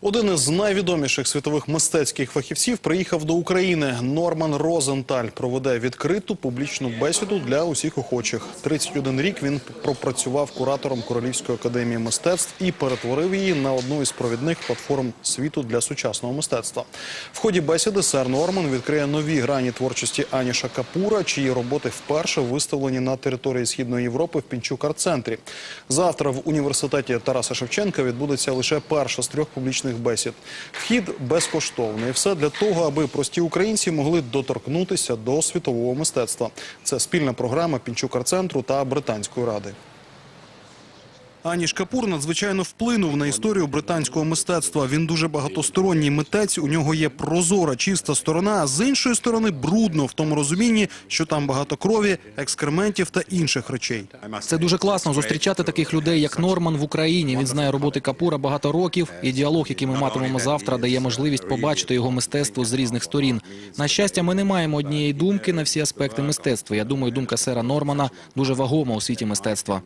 Один із найвідоміших світових мистецьких фахівців приїхав до України. Норман Розенталь проведе відкриту публічну бесіду для усіх охочих. 31 рік він пропрацював куратором Королівської академії мистецтв і перетворив її на одну із провідних платформ світу для сучасного мистецтва. В ході бесіди сер Норман відкриє нові грані творчості Аніша Капура, чиї роботи вперше виставлені на території Східної Європи в Пінчук арт-центрі. Завтра в університеті Тараса Шевченка відбудеться лише перша з трьох публічних бесід. Вхід безкоштовний. Все для того, аби прості українці могли доторкнутися до світового мистецтва. Це спільна програма Пінчук арт-центру та Британської ради. Аніш Капур надзвичайно вплинув на історію британського мистецтва. Він дуже багатосторонній митець. У нього є прозора, чиста сторона, а з іншої сторони брудно в тому розумінні, що там багато крові, екскрементів та інших речей. Це дуже класно зустрічати таких людей, як Норман в Україні. Він знає роботи Капура багато років. І діалог, який ми матимемо завтра, дає можливість побачити його мистецтво з різних сторін. На щастя, ми не маємо однієї думки на всі аспекти мистецтва. Я думаю, думка сера Нормана дуже вагома у світі мистецтва.